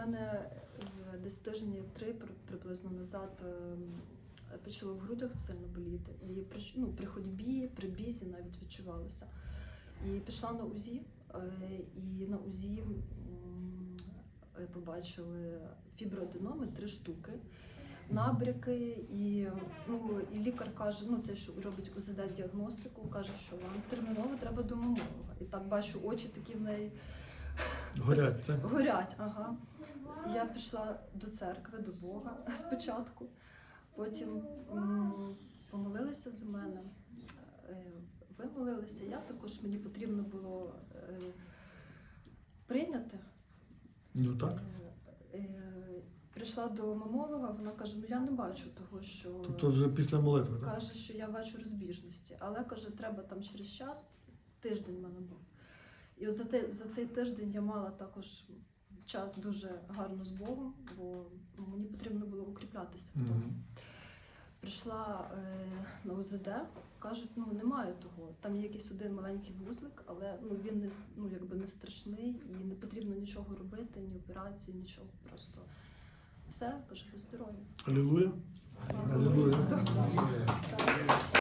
мене десь тижні три приблизно назад е, почало в грудях сильно боліти. І при, ну, при ходьбі, при бізі навіть відчувалося. І пішла на УЗІ, е, і на УЗІ е, побачили фіброаденоми три штуки. Набряки, і, ну, і лікар каже, ну це що робить УЗД-діагностику, каже, що вам терміново треба до мамолога. І так бачу, очі такі в неї Горять, так? горять. Ага. Я пішла до церкви, до Бога спочатку, потім помолилися за мене. Е, Ви молилися, я також мені потрібно було е, прийняти. Ну так. Е, Прийшла до мамолога, вона каже: ну я не бачу того, що Тобто вже після молитви, так? каже, що я бачу розбіжності, але каже, треба там через час, тиждень в мене був. І от за, те, за цей тиждень я мала також час дуже гарно з Богом, бо мені потрібно було укріплятися в тому. Прийшла е, на УЗД, кажуть, ну немає того. Там є якийсь один маленький вузлик, але ну він не ну, якби не страшний і не потрібно нічого робити, ні операції, нічого. Просто все, каже, ви здорові. Алілуя. Слава Алілуя. Так.